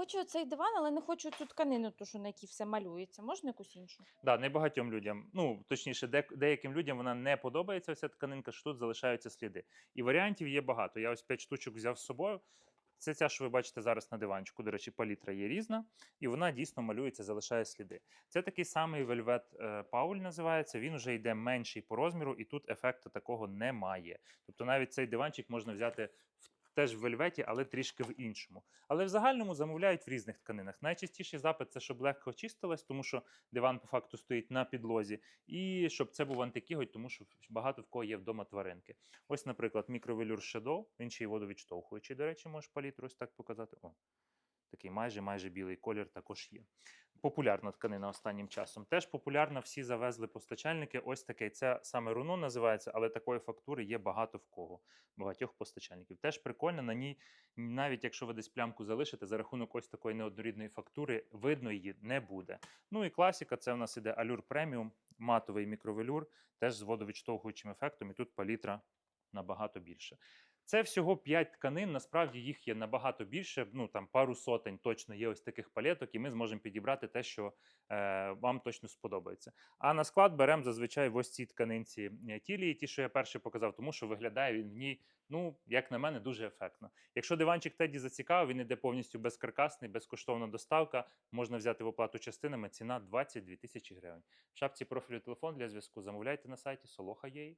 хочу цей диван, але не хочу цю тканину, ту, що на якій все малюється. Можна якусь іншу? Да, небагатьом людям, ну точніше, деяким людям вона не подобається. Ця тканинка, що тут залишаються сліди. І варіантів є багато. Я ось 5 штучок взяв з собою. Це ця, що ви бачите зараз на диванчику. До речі, палітра є різна, і вона дійсно малюється, залишає сліди. Це такий самий вельвет е, Пауль називається. Він вже йде менший по розміру, і тут ефекту такого немає. Тобто навіть цей диванчик можна взяти в теж в вельветі, але трішки в іншому. Але в загальному замовляють в різних тканинах. Найчастіший запит це щоб легко чистилось, тому що диван по факту стоїть на підлозі, і щоб це був антикіготь, тому що багато в кого є вдома тваринки. Ось, наприклад, мікровелюр Shadow, він ще й водовідштовхуючий, до речі, можеш палітру ось так показати. О, такий майже майже білий колір також є. Популярна тканина останнім часом. Теж популярна, всі завезли постачальники. Ось такий. Це саме руно називається, але такої фактури є багато в кого, багатьох постачальників. Теж прикольно, на ній, навіть якщо ви десь плямку залишите, за рахунок ось такої неоднорідної фактури, видно її не буде. Ну і класіка, це в нас іде Allure Premium, матовий мікровелюр, теж з водовідштовхуючим ефектом, і тут палітра набагато більше. Це всього 5 тканин. Насправді їх є набагато більше. Ну там пару сотень точно є ось таких палеток, і ми зможемо підібрати те, що е, вам точно сподобається. А на склад беремо зазвичай ось цій тканинці е, тілії, ті, що я перше показав, тому що виглядає він в ній, ну як на мене, дуже ефектно. Якщо диванчик Теді зацікавив, він іде повністю безкаркасний, безкоштовна доставка. Можна взяти в оплату частинами. Ціна 22 тисячі гривень. В шапці профілю телефон для зв'язку. Замовляйте на сайті Солоха.ua.